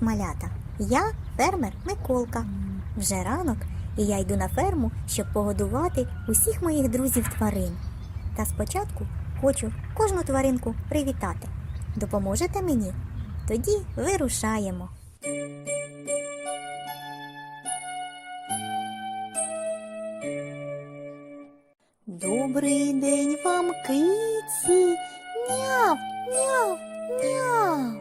Малята! Я фермер Миколка. Вже ранок, і я йду на ферму, щоб погодувати усіх моїх друзів тварин. Та спочатку хочу кожну тваринку привітати. Допоможете мені? Тоді вирушаємо. Добрий день вам, киці! Няв, няв, няв.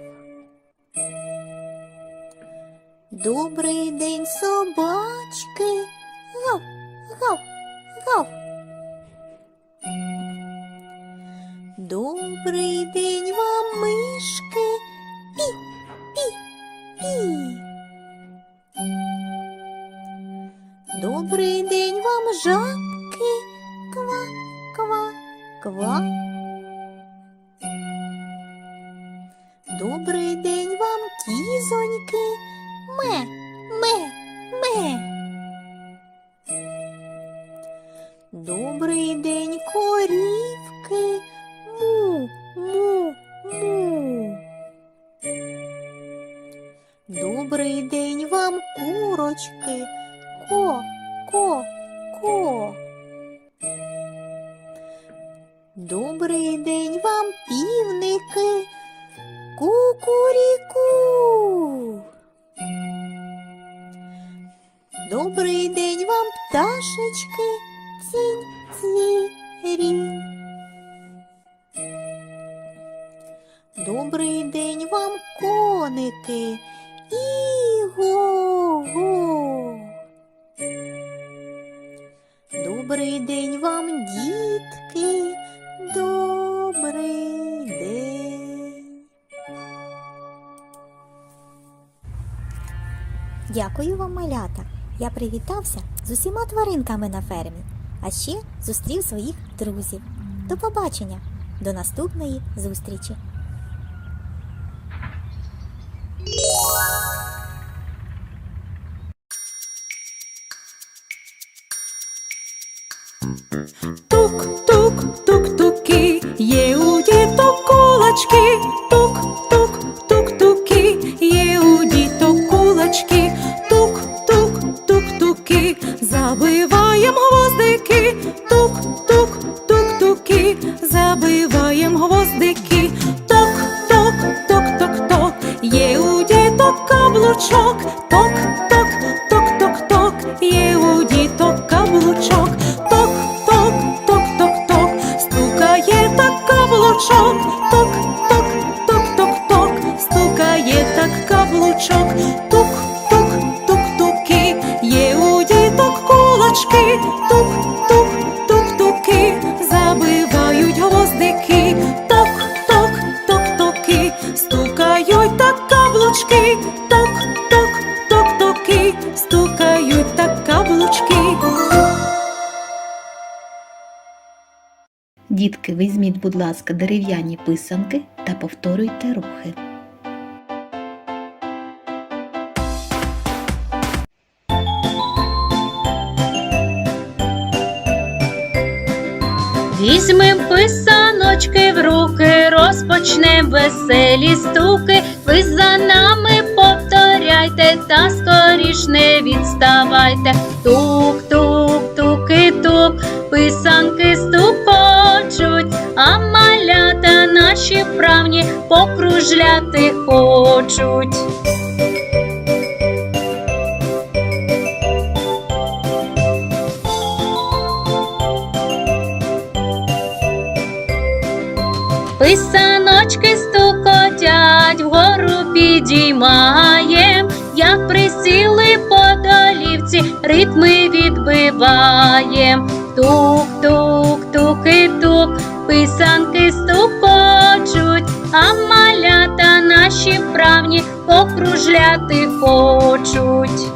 Добрий день, собачки. Гав, гав, гав. Добрий день вам, мишки. Пі, пі, пі. Добрий день вам, жабки. Ква, ква, ква. Добрий день вам, кізоньки. Ме. Добрий день, корівки. Му, му, му. Добрий день вам, курочки. Ко, ко, ко. Добрий день вам, півники. Кукуріку. Добрий день вам, пташечки, цінь, цвірі. Добрий день вам, коники, іго-го. Добрий день вам, дітки, добрий день. Дякую вам, малята. Я привітався з усіма тваринками на фермі, а ще зустрів своїх друзів. До побачення, до наступної зустрічі. Тук-тук, тук-туки, є у діток кулачки, каблучок, ток-ток, Дітки, візьміть, будь ласка, дерев'яні писанки та повторюйте рухи. Візьмем писаночки в руки, розпочнем веселі стуки. Ви за нами повторяйте та скоріш не відставайте. Тук, тук, туки, тук, писанки стукочуть, наші вправні покружляти хочуть. Писаночки стукотять, вгору підіймаєм, як присіли по долівці, ритми відбиваєм. Тук, тук, туки, тук, писанки а малята наші вправні покружляти хочуть.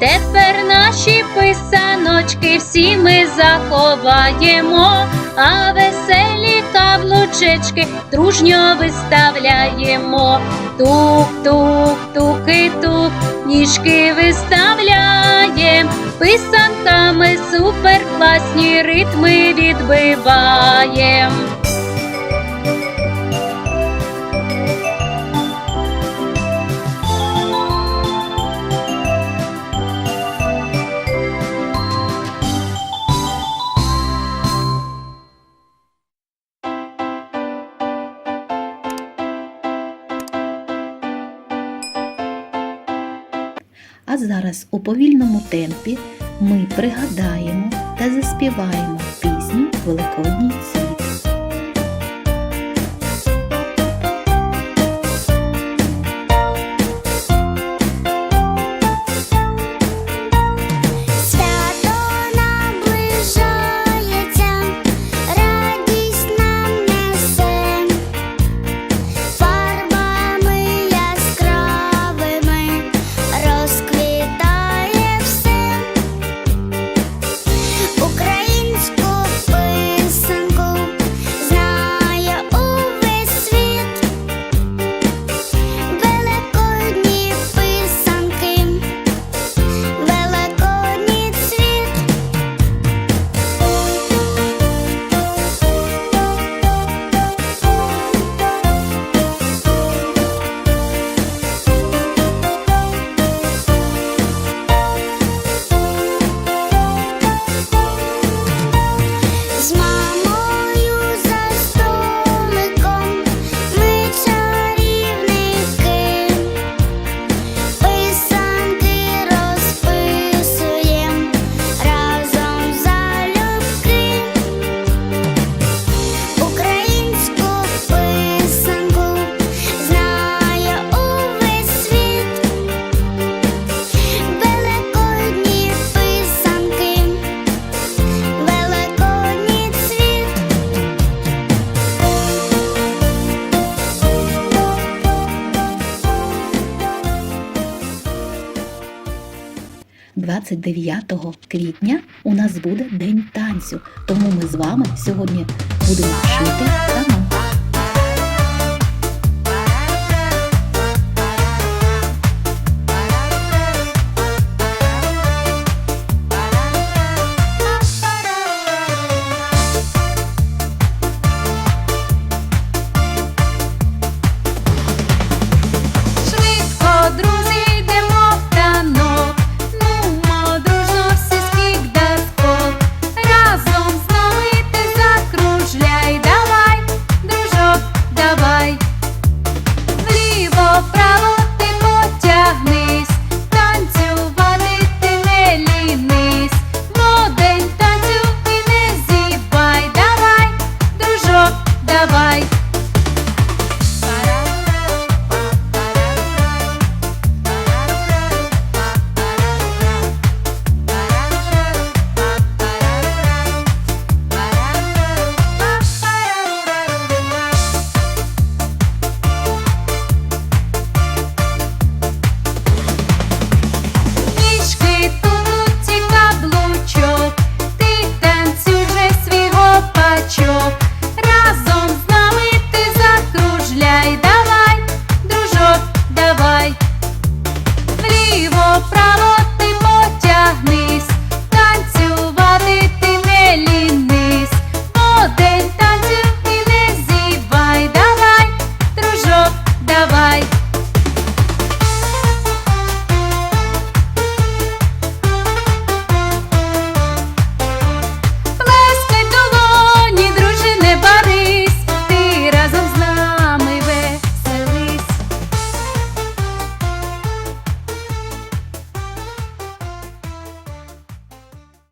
Тепер наші писаночки всі ми заховаємо, а веселі каблучечки дружньо виставляємо. Тук, тук, туки, тук, ніжки виставляє, писанками суперкласні ритми відбиваєм. А зараз у повільному темпі ми пригадаємо та заспіваємо пісню Великодній цвіт. 29 квітня у нас буде День танцю, тому ми з вами сьогодні будемо шити та вправо ти потягнись.